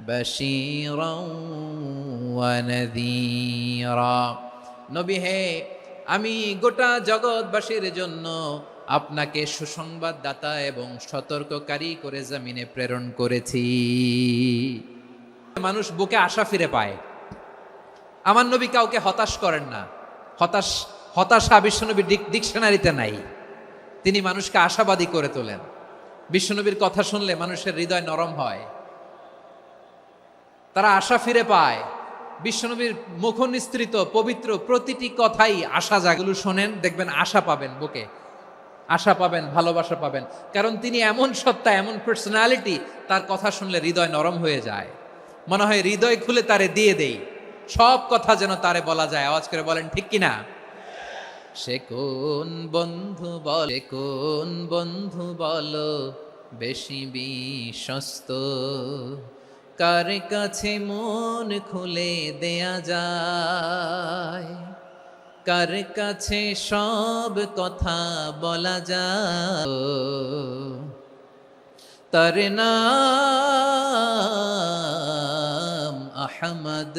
বাশীরা ওয়া নাযীরা নবী হে, আমি গোটা জগৎবাসীর জন্য আপনাকে সুসংবাদদাতা এবং সতর্ককারী করে জমিনে প্রেরণ করেছি। মানুষ বুকে আশা ফিরে পায়। আমার নবী কাউকে হতাশ করেন না। হতাশ, হতাশা বিশ্বনবীর ডিক- ডিকশনারিতে নাই। তিনি মানুষকে আশাবাদী করে তোলেন। বিশ্বনবীর কথা শুনলে মানুষের হৃদয় নরম হয়। তারা আশা ফিরে পায়। বিশ্বনবীর মুখ নিস্তৃত পবিত্র প্রতিটি কথাই আশা জাগুলো শোনেন, দেখবেন আশা পাবেন বুকে। আশা পাবেন, ভালোবাসা পাবেন। কারণ তিনি এমন সত্তা, এমন পার্সোনালিটি তার কথা শুনলে হৃদয় নরম হয়ে যায়। মনে হয় হৃদয় খুলে তারে দিয়ে দেই। সব কথা যেন তারে বলা যায়। আওয়াজ করে বলেন, ঠিক কিনা? সে কোন বন্ধু বলে কোন বন্ধু বলো? বেশি বিশ্বস্ত। কার কাছে মন খুলে দেয়া যায়? কার কাছে সব কথা বলা যায়? তার নাম আহমদ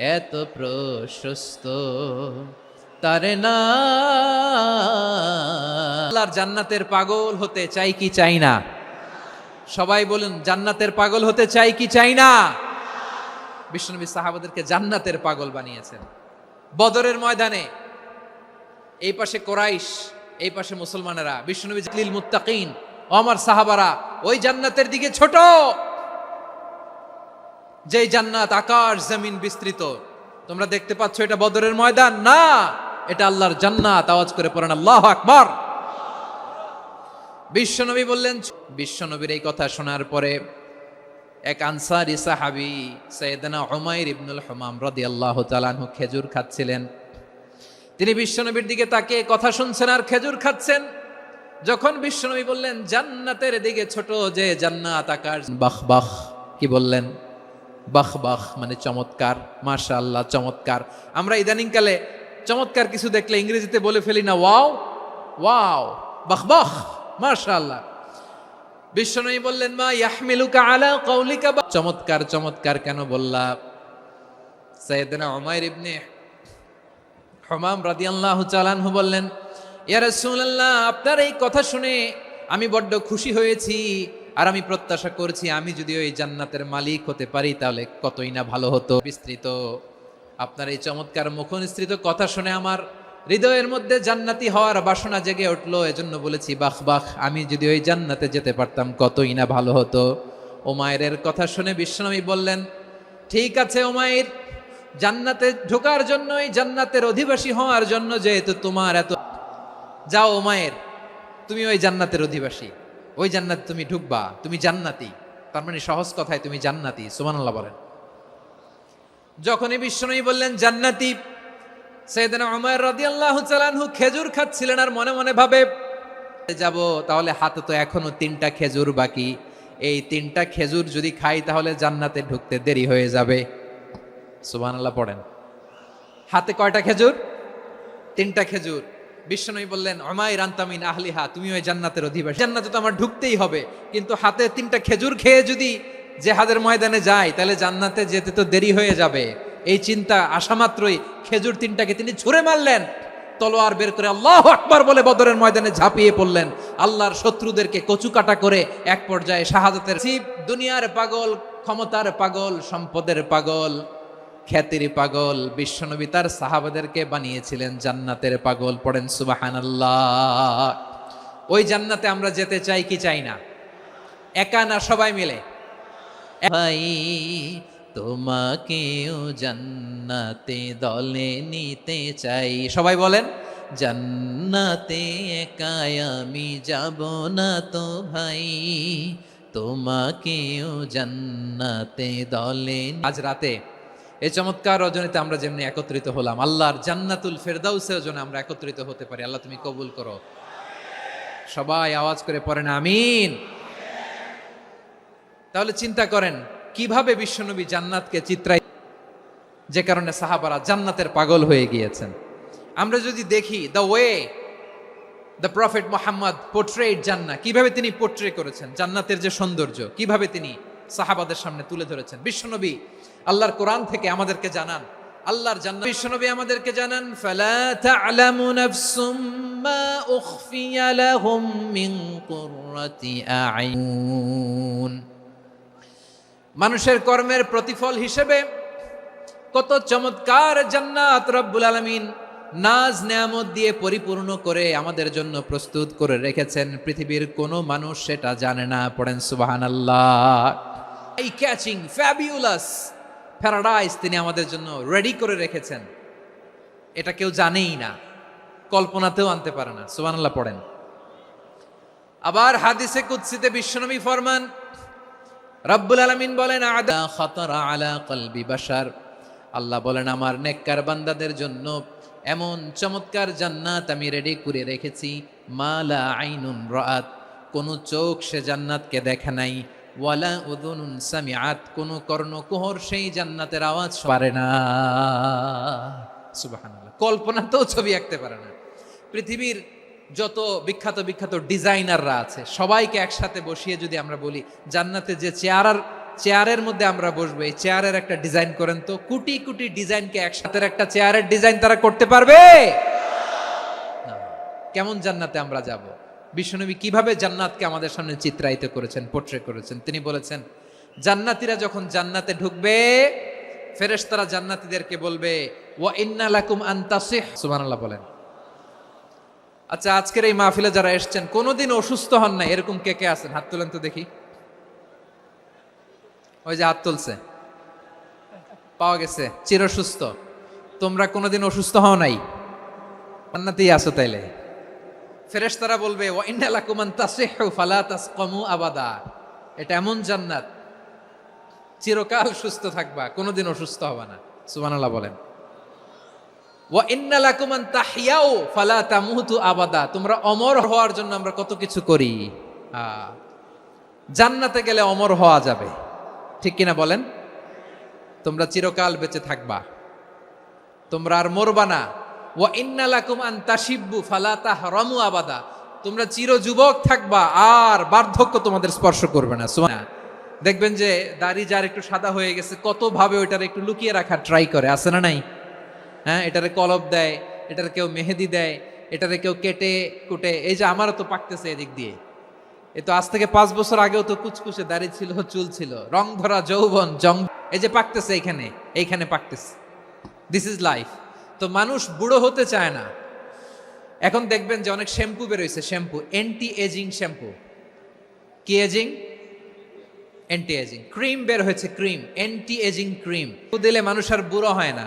এত প্রশস্ত, তারে না। আল্লাহর জান্নাতের পাগল হতে চাই কি চাই না? সবাই বলুন, জান্নাতের পাগল হতে চাই কি চাই না? বিষ্ণুনবী সাহাবাদেরকে জান্নাতের পাগল বানিয়েছেন। বদরের ময়দানে, এই পাশে কোরাইশ, এই পাশে মুসলমানেরা, বিষ্ণুনবী লিল মুত্তাকিন ও আমার সাহাবারা, ওই জান্নাতের দিকে ছোট। যেই জান্নাত আকাশ, জমিন বিস্তৃত। তোমরা দেখতে পাচ্ছ এটা বদরের ময়দান। না, এটা আল্লাহর জান্নাত। আওয়াজ করে পড়েন, আল্লাহ আকবার। বিশ্বনবী বললেন, বিশ্বনবীর এই কথা শোনার পরে এক আনসারি সাহাবি সৈয়দনা হুমায়ুর ইবনুল হুমাম আল্লাহ তাআলাহু খেজুর খাচ্ছিলেন। তিনি বিশ্বনবীর দিকে তাকে কথা শুনছেন আর খেজুর খাচ্ছেন। যখন বিশ্বনবী বললেন, জান্নাতের দিকে ছোট যে জান্নাত আকাশ, বাহ বাহ, কি বললেন? বাহ বাহ মানে চমৎকার মাশা আল্লাহ চমৎকার। আমরা ইদানিংকালে চমৎকার কিছু দেখলে ইংরেজিতে বলে ফেলি না, ওয়াও ওয়াও, বাহ বাহ মাশা আল্লাহ বিশ্বনবী বললেন, মা ইয়াহমিলুকা আলা কৌলিকা চমৎকার চমৎকার, কেন বললা? সৈয়দনা উমাইর ইবনে হমাম রাদিয়াল্লাহু চালানহু বললেন, ইয়া রাসূলুল্লাহ, আপনার এই কথা শুনে আমি বড্ড খুশি হয়েছি। আর আমি প্রত্যাশা করছি আমি যদি ওই জান্নাতের মালিক হতে পারি, তাহলে কতই না ভালো হতো। বিস্তৃত। আপনার এই চমৎকার মুখনিস্তৃত কথা শুনে আমার হৃদয়ের মধ্যে জান্নাতি হওয়ার বাসনা জেগে উঠল। এজন্য বলেছি, বাহ বাহ, আমি যদি ওই জান্নাতে যেতে পারতাম, কতই না ভালো হতো। ও ওমায়ের কথা শুনে বিশ্বনবী বললেন, ঠিক আছে ওমায়ের, জান্নাতে ঢোকার জন্যই জান্নাতের অধিবাসী হওয়ার জন্য যেহেতু তোমার এত যাও ওমায়ের, তুমি ওই জান্নাতের অধিবাসী। ওই জান্নাত তুমি ঢুকবা, তুমি জান্নাতি। তার মানে সহজ কথায় তুমি জান্নাতি, সুবহানাল্লাহ বলেন। যখনই বিশ্বনবী বললেন, জান্নাতি, সৈয়দনা উমর রাদিয়াল্লাহু তাআলাহু খেজুর খাচ্ছিলেন আর মনে মনে ভাবে যাব, তাহলে হাতে তো এখনও তিনটা খেজুর বাকি। এই তিনটা খেজুর যদি খাই, তাহলে জান্নাতে ঢুকতে দেরি হয়ে যাবে। সুবহানাল্লাহ পড়েন। হাতে কয়টা খেজুর? তিনটা খেজুর। বিশ্বনবী বললেন অমাই রান্তামিন আহলিহা তুমি ওই জান্নাতের অধিবাসী। জান্নাতে তো আমার ঢুকতেই হবে, কিন্তু হাতে তিনটা খেজুর খেয়ে যদি জেহাদের ময়দানে যায় তাহলে জান্নাতে যেতে তো দেরি হয়ে যাবে। এই চিন্তা আসা মাত্রই খেজুর তিনটাকে তিনি ছুঁড়ে মারলেন। তলোয়ার বের করে আল্লাহ আকবার বলে বদরের ময়দানে ঝাঁপিয়ে পড়লেন। আল্লাহর শত্রুদেরকে কচু কাটা করে এক পর্যায়ে শাহাদতের দুনিয়ার পাগল, ক্ষমতার পাগল, সম্পদের পাগল। খ্যাতির পাগল বিশ্বনবী তার সাহাবাদেরকে বানিয়েছিলেন জান্নাতের পাগল। পড়েন সুবাহানাল্লাহ। ওই জান্নাতে আমরা যেতে চাই কি চাই না? একা না সবাই মিলে? ভাই তোমাকেও জান্নাতে দলে নিতে চাই। সবাই বলেন। জান্নাতে একাই আমি যাব না তো ভাই তোমাকেও জান্নাতে দলে আজ রাতে এই চমৎকার রজনীতে আমরা যেমনি একত্রিত হলাম, আল্লাহর জান্নাতুল ফেরদাউসের জন্য আমরা একত্রিত হতে পারি। আল্লাহ, তুমি কবুল করো। সবাই আওয়াজ করে পড়েন, আমিন। তাহলে চিন্তা করেন, কীভাবে বিশ্বনবী জান্নাতকে চিত্রাই যে কারণে সাহাবারা জান্নাতের পাগল হয়ে গিয়েছেন। আমরা যদি দেখি the way the prophet Muhammad portrait জান্না কীভাবে তিনি পোর্ট্রে করেছেন? জান্নাতের যে সৌন্দর্য, কীভাবে তিনি সাহাবাদের সামনে তুলে ধরেছেন? বিশ্বনবী আল্লাহর কোরআন থেকে আমাদেরকে জানান। আল্লাহর জান্নাত বিশ্বনবী আমাদেরকে জানান, ফালা তা'লামু নাফসুম মা উখফিয়া লাহুম মিন কুররাতি আ'য়ুন মানুষের কর্মের প্রতিফল হিসেবে কত চমৎকার জান্নাত রব্বুল আলামিন নাজ নেয়ামত দিয়ে পরিপূর্ণ করে আমাদের জন্য প্রস্তুত করে রেখেছেন। পৃথিবীর কোনো মানুষ সেটা জানে না, পড়েন সুবাহান আল্লাহ এই ক্যাচিং, ফ্যাবিউলাস প্যারাডাইস তিনি আমাদের জন্য রেডি করে রেখেছেন। এটা কেউ জানেই না, কল্পনাতেও আনতে পারে না। সুবহানাল্লাহ পড়েন। আবার হাদিসে কুৎসিতে বিশ্বনবী ফরমান, রব্বুল আলমিন বলেন, আদা খতরা আলা কলবি বাসার আল্লাহ বলেন, আমার নেককার বান্দাদের জন্য এমন চমৎকার জান্নাত আমি রেডি করে রেখেছি মালা আইনুন রাত কোনো চোখ সে জান্নাতকে দেখে নাই ওয়ালা উদুনুন সামিআত কোনো কর্ণকুহর সেই জান্নাতের আওয়াজ পারে না। সুবহানাল্লাহ। কল্পনাতেও ছবি আঁকতে পারে না। পৃথিবীর যত বিখ্যাত বিখ্যাত ডিজাইনাররা আছে সবাইকে একসাথে বসিয়ে যদি আমরা বলি জান্নাতে যে চেয়ারার চেয়ারের মধ্যে আমরা বসবো এই চেয়ারের একটা ডিজাইন করেন তো কোটি কোটি ডিজাইনকে একসাথে একটা চেয়ারের ডিজাইন তারা করতে পারবে। কেমন জান্নাতে আমরা যাব? বিশ্বনবী কীভাবে জান্নাতকে আমাদের সামনে চিত্রায়িত করেছেন পোট্রে করেছেন? তিনি বলেছেন, জান্নাতীরা যখন জান্নাতে ঢুকবে, ফেরেশতারা জান্নাতীদেরকে বলবে, ওয়া ইন্না লাকুম আন তাসিহ সুবহানাল্লাহ বলেন। আচ্ছা আজকের এই মাহফিলে যারা এসছেন, কোনোদিন অসুস্থ হন না এরকম কে কে আছেন? হাত তুলেন তো দেখি। ওই যে হাত তুলছে। পাওয়া গেছে। চির সুস্থ তোমরা কোনোদিন অসুস্থ হও নাই? আছো তাইলে। ফেরেশতারা বলবে, ওয়া ইন্না লাকুম আন তাসিহু ফালা তাসকামু আবাদা। এটা এমন জান্নাত, চিরকাল সুস্থ থাকবা কোনোদিন অসুস্থ হবে না। সুবহানাল্লাহ বলেন। ওয়া ইন্না লাকুম আন তাহইয়াও ফালা তামুতু আবাদা। তোমরা অমর হওয়ার জন্য আমরা কত কিছু করি। জান্নাতে গেলে অমর হওয়া যাবে। ঠিক কিনা বলেন? তোমরা চিরকাল বেঁচে থাকবা। তোমরা আর মরবা না। ওয়া ইন্না লাকুম আন তাশিব্বু ফালা তাহরামু আবাদা। তোমরা চির যুবক থাকবা, আর বার্ধক্য তোমাদের স্পর্শ করবে না, সুবহান দেখবেন যে দাড়ি যার একটু সাদা হয়ে গেছে, কত ভাবে ওইটার একটু লুকিয়ে রাখার ট্রাই করে, আছে না নাই? হ্যাঁ এটারে কলব দেয়, এটার কেউ মেহেদি দেয়, এটারে কেউ কেটে কুটে, এই যে আমারও তো পাকতেছে এদিক দিয়ে। এ তো আজ থেকে পাঁচ বছর আগেও তো কুচকুচে দাড়ি ছিল, চুল ছিল, রং ধরা যৌবন, জং এই যে পাকতেছে এইখানে এইখানে পাকতেছে। দিস ইজ লাইফ তো মানুষ বুড়ো হতে চায় না। এখন দেখবেন যে অনেক শ্যাম্পু বেরোইছে শ্যাম্পু অ্যান্টি এজিং শ্যাম্পু। কি এজিং অ্যান্টি এজিং ক্রিম বের হয়েছে ক্রিম অ্যান্টি এজিং ক্রিম দিলে মানুষ আর বুড়ো হয় না।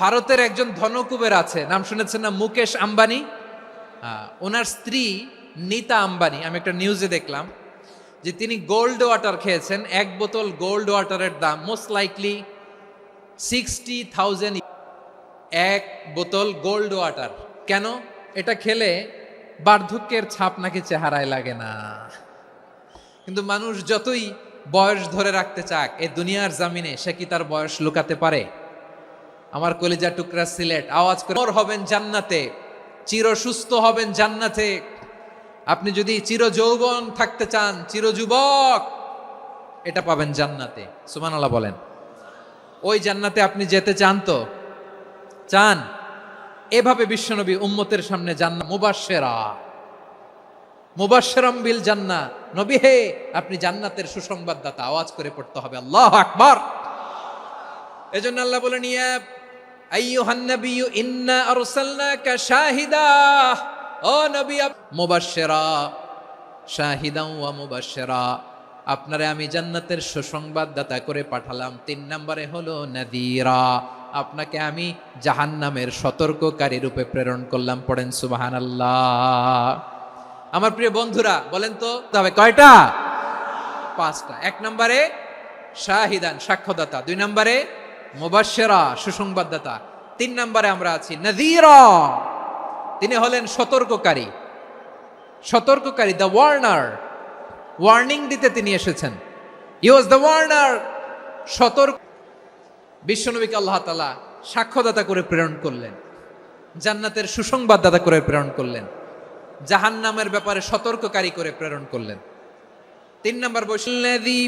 ভারতের একজন ধনকুবের আছে, নাম শুনেছেন না মুকেশ আম্বানি? ওনার স্ত্রী নিতা আম্বানি, আমি একটা নিউজে দেখলাম, যে তিনি গোল্ড ওয়াটার খেয়েছেন, এক বোতল গোল্ড ওয়াটারের দাম মোস্ট লাইকলি সিক্সটি থাউজেন্ড এক বোতল গোল্ড ওয়াটার। কেন? এটা খেলে বার্ধক্যের ছাপ নাকি চেহারায় লাগে না। কিন্তু মানুষ যতই বয়স ধরে রাখতে চাক এই দুনিয়ার জামিনে সে কি তার বয়স লুকাতে পারে? আমার কলিজা টুকরা সিলেট, আওয়াজ করে হবেন জান্নাতে, চির সুস্থ হবেন জান্নাতে। আপনি যদি চির যৌবন থাকতে চান, চির যুবক, এটা পাবেন জান্নাতে। সুবহানাল্লাহ বলেন। ওই জান্নাতে আপনি যেতে চান তো? চান, এভাবে বিশ্বনবী উম্মতের সামনে জান্না মুবাশশেরা। মুবাশশিরাম বিল জান্না নবী হে, আপনি জান্নাতের সুসংবাদদাতা, আওয়াজ করে পড়তে হবে। আল্লাহু আকবার। এজন্য আল্লাহ বলেন নাবিয়্যু, ইন্না শাহিদা। আপনারে আমি জান্নাতের সুসংবাদদাতা করে পাঠালাম। তিন নম্বরে হলো নাদিরা। আপনাকে আমি জাহান্নামের সতর্ককারী রূপে প্রেরণ করলাম। পড়েন সুবহানাল্লাহ। আমার প্রিয় বন্ধুরা, বলেন তো, তবে কয়টা? পাঁচটা। এক নম্বরে শাহিদান, সাক্ষ্যদাতা। দুই নম্বরে মুবাশশিরা, সুসংবাদদাতা। তিন নম্বরে আমরা আছি নাযীরা। তিনি হলেন সতর্ককারী। সতর্ককারী দ্য ওয়ার্নার ওয়ার্নিং দিতে তিনি এসেছেন। ই ওয়াজ দ্য ওয়ার্নার সতর্ক বিশ্বনবীকে আল্লাহ তালা সাক্ষ্যদাতা করে প্রেরণ করলেন জান্নাতের সুসংবাদদাতা করে প্রেরণ করলেন জাহান্নামের ব্যাপারে সতর্ককারী করে প্রেরণ করলেন তিন নম্বর বৈশল্যাদি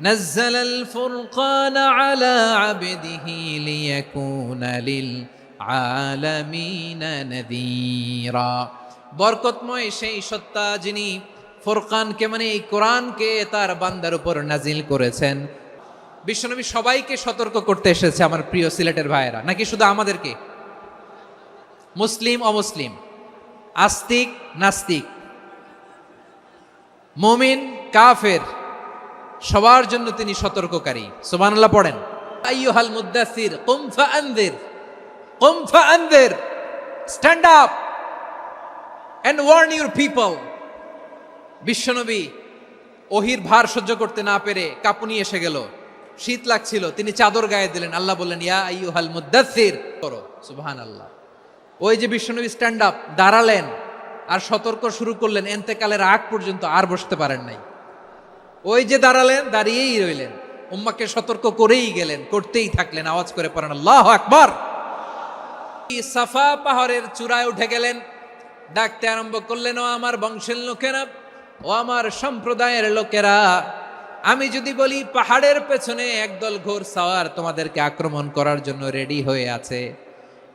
نزل الفرقان على عبده ليكون للعالمين نذيرا বরকতময় সেই সত্তা যিনি ফোরকানকে মানে এই কোরআনকে তার বান্দার উপর নাজিল করেছেন বিশ্বনবী সবাইকে সতর্ক করতে এসেছে আমার প্রিয় সিলেটের ভাইয়েরা। নাকি শুধু আমাদেরকে? মুসলিম, অমুসলিম? আস্তিক, নাস্তিক? মুমিন, কাফের? সবার জন্য তিনি সতর্ককারী। সুবহানাল্লাহ পড়েন। আইয়ুহাল মুদ্দাসির কুম ফাআনদির কুম ফাআনদির, stand up and warn your people. বিশ্বনবী ওহির ভার সহ্য করতে না পেরে কাপুনি এসে গেল। শীত লাগছিল, তিনি চাদর গায়ে দিলেন, আল্লাহ বললেন, ইয়া আইয়ুহাল মুদ্দাসির করো, সুবহানাল্লাহ। ওই যে বিশ্বনবী স্ট্যান্ড আপ দাঁড়ালেন আর সতর্ক শুরু করলেন, এন্তেকালের আগ পর্যন্ত আর বসতে পারেন নাই। ওই যে দাঁড়ালেন, দাঁড়িয়েই রইলেন, উম্মাকে সতর্ক করেই গেলেন, করতেই থাকলেন, আওয়াজ করে পড়েন, আল্লাহ আকবার! সাফা পাহাড়ের চূড়ায় উঠে গেলেন, ডাকতে আরম্ভ করলেন, ও আমার বংশের লোকেরা, ও আমার সম্প্রদায়ের লোকেরা আমি যদি বলি পাহাড়ের পেছনে একদল ঘোর সাওয়ার তোমাদেরকে আক্রমণ করার জন্য রেডি হয়ে আছে,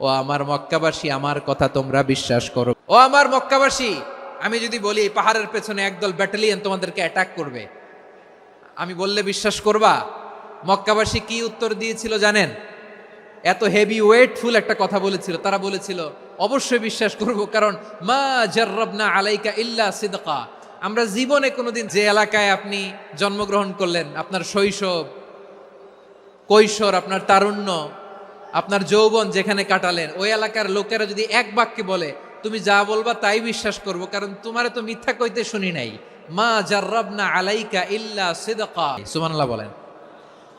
ও আমার মক্কাবাসী আমার কথা তোমরা বিশ্বাস করো। ও আমার মক্কাবাসী, আমি যদি বলি পাহাড়ের পেছনে একদল ব্যাটালিয়ন তোমাদেরকে অ্যাটাক করবে, আমি বললে বিশ্বাস করবা? মক্কাবাসী কি উত্তর দিয়েছিল জানেন? এত হেভি ওয়েটফুল একটা কথা বলেছিল। তারা বলেছিল, অবশ্যই বিশ্বাস করব, কারণ মা জাররাবনা আলাইকা ইল্লা সিদকা। আমরা জীবনে কোনোদিন যে এলাকায় আপনি জন্মগ্রহণ করলেন, আপনার শৈশব, কৈশোর, আপনার তারুণ্য, আপনার যৌবন যেখানে কাটালেন, ওই এলাকার লোকেরা যদি এক বাক্যে বলে, তুমি যা বলবা তাই বিশ্বাস করব, কারণ তোমারে তো মিথ্যা কইতে শুনি নাই। মা জাররাবনা আলাইকা ইল্লা সিদকা। সুবহানাল্লাহ বলেন।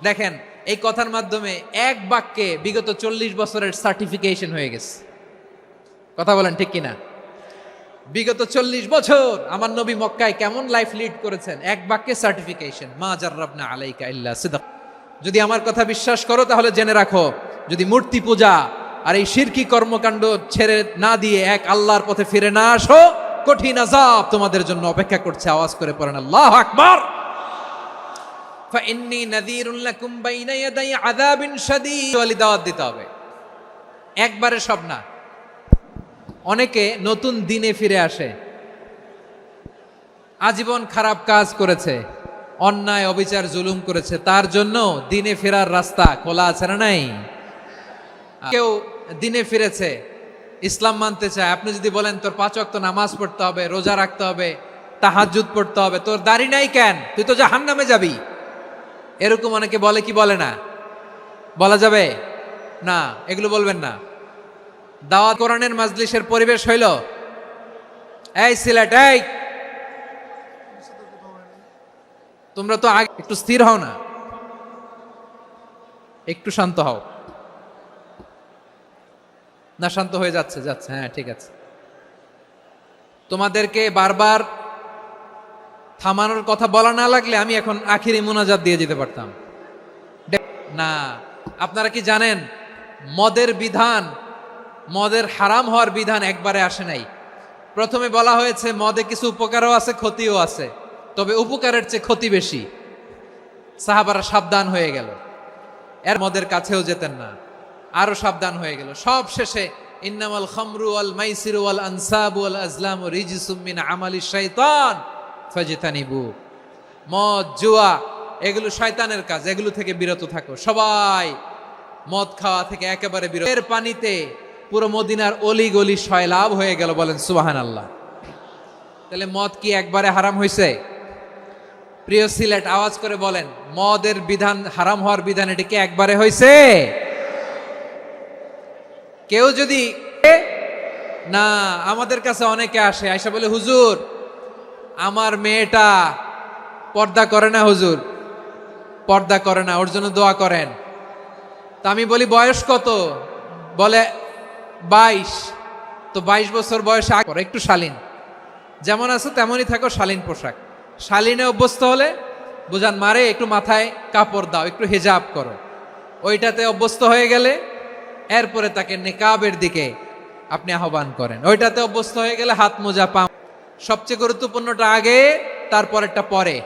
দেখেন, এই কথার মাধ্যমে এক বাক্যে বিগত চল্লিশ বছরের সার্টিফিকেশন হয়ে গেছে। কথা বলেন ঠিক কিনা? বিগত চল্লিশ বছর আমার নবী মক্কায় কেমন লাইফ লিড করেছেন এক বাক্যে সার্টিফিকেশন মা জাররাবনা আলাইকা ইল্লা সিদক যদি আমার কথা বিশ্বাস করো তাহলে জেনে রাখো যদি মূর্তি পূজা আর এই শিরকি কর্মকাণ্ড ছেড়ে না দিয়ে এক আল্লাহর পথে ফিরে না আসো কঠিন আজাব তোমাদের জন্য অপেক্ষা করছে আওয়াজ করে পড়েন আল্লাহ আকবার فإني نذير لكم بين يدي عذاب شديد ওয়ালি দাওয়াত দিতে হবে একবারে সব না অনেকে নতুন দিনে ফিরে আসে। আজীবন খারাপ কাজ করেছে, অন্যায়, অবিচার, জুলুম করেছে, তার জন্য দিনে ফেরার রাস্তা খোলা আছে না নাই? কেউ দিনে ফিরেছে, ইসলাম মানতে চায়, আপনি যদি বলেন, তোর পাঁচ ওয়াক্ত নামাজ পড়তে হবে, রোজা রাখতে হবে, তাহাজ্জুদ পড়তে হবে, তোর দাড়ি নাই কেন? তুই তো জাহান্নামে যাবি। এরকম অনেকে বলে কি বলে না? বলা যাবে? না, এগুলো বলবেন না। দাওয়াত কোরআনের মাজলিসের পরিবেশ হইল। এই সিলেট, এই! তোমরা তো আগে একটু স্থির হও না। একটু শান্ত হও। না, শান্ত হয়ে যাচ্ছে যাচ্ছে হ্যাঁ ঠিক আছে। তোমাদেরকে বারবার থামানোর কথা বলা না লাগলে আমি এখন আখিরি মোনাজাত দিয়ে যেতে পারতাম। না, আপনারা কি জানেন, মদের বিধান মদের হারাম হওয়ার বিধান একবারে আসে নাই। প্রথমে বলা হয়েছে, মদে কিছু উপকারও আছে, ক্ষতিও আছে। তবে উপকারের চেয়ে ক্ষতি বেশি। সাহাবারা সাবধান হয়ে গেল। এর মদের কাছেও যেতেন না। আরও সাবধান হয়ে গেল। সব শেষে, ইন্নামাল খামরু ওয়াল মাইসিরু ওয়াল আনসাবু ওয়াল আজলামু রিজিসুম মিন আমালি শাইতান ফাজিতানিবু। মদ, জুয়া, এগুলো শয়তানের কাজ। এগুলো থেকে বিরত থাকো। সবাই মদ খাওয়া থেকে একেবারে বিরত। এর পানিতে পুরো মদিনার অলি গলি সয়লাভ হয়ে গেল, বলেন সুবাহান আল্লাহ তাহলে মদ কি একবারে হারাম হয়েছে প্রিয় সিলেট, আওয়াজ করে বলেন, মদের বিধান, হারাম হওয়ার বিধান এটি কি একবারে হয়েছে কেউ যদি না, আমাদের কাছে অনেকে আসে আয়সা বলে, হুজুর, আমার মেয়েটা পর্দা করে না হুজুর, পর্দা করে না, ওর জন্য দোয়া করেন। তা আমি বলি, বয়স কত? বলে বাইশ। তো বাইশ বছর বয়স আগ একটু শালীন। যেমন আছো তেমনই থাকো শালীন পোশাক। শালীনে অভ্যস্ত হলে বুঝান, মারে, একটু মাথায় কাপড় দাও, একটু হেজাব করো। ওইটাতে অভ্যস্ত হয়ে গেলে এরপরে তাকে নেকাবের দিকে আপনি আহ্বান করেন। ওইটাতে অভ্যস্ত হয়ে গেলে হাত মোজা, পা সবচেয়ে গুরুত্বপূর্ণটা আগে, তারপরেরটা পরে।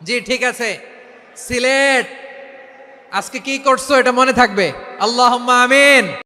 জি, ঠিক আছে। সিলেট। আজকে কি করছ এটা মনে থাকবে? আল্লাহ আমিন।